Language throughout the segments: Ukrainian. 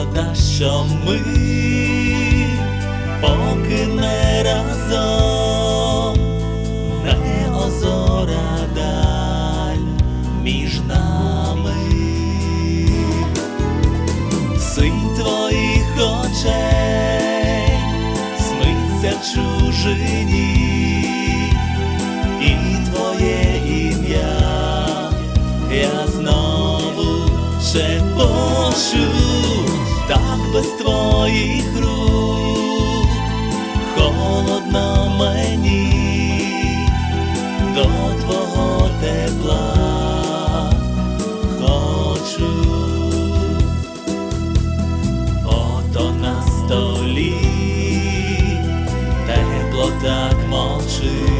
шкода, що ми поки не разом, не озора даль між нами, синь твоїх очей сниться в чужині, твоїх рук. Холодно мені до твого тепла. Хочу. Ото на столі тепло так мовчить,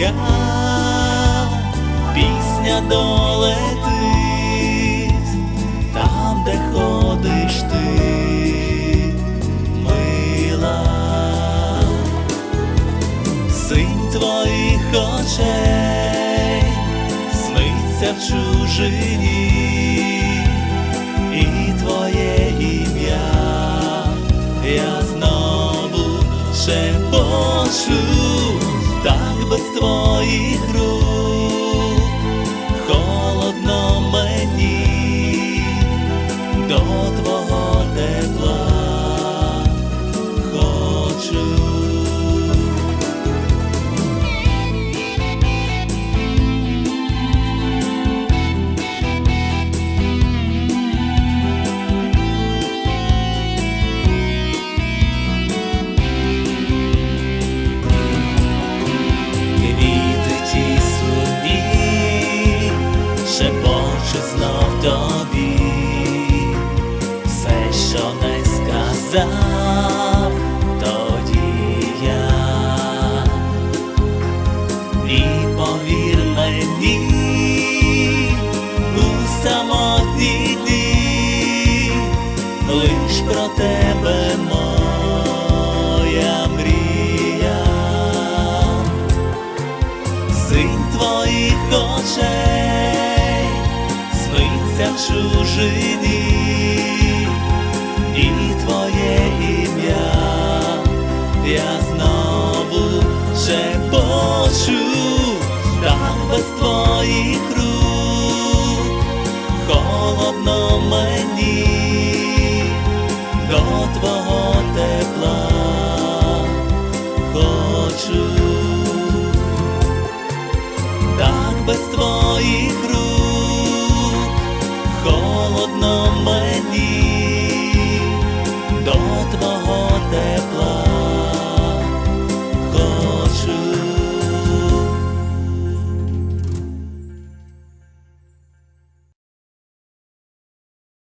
моя, пісня долетить там, де ходиш ти, мила. Синь твоїх очей сниться в чужині, і твоє ім'я я знову шепочу, до твого тепла хочу. Шепочуть знов тобі, що не сказав, тоді я, і повір мені у самотні дні, лиш про тебе моя мрія. Синь твоїх очей сниться в чужині, без твоїх рук. Холодно мені до твого тепла. Хочу. Так без твоїх рук. Холодно мені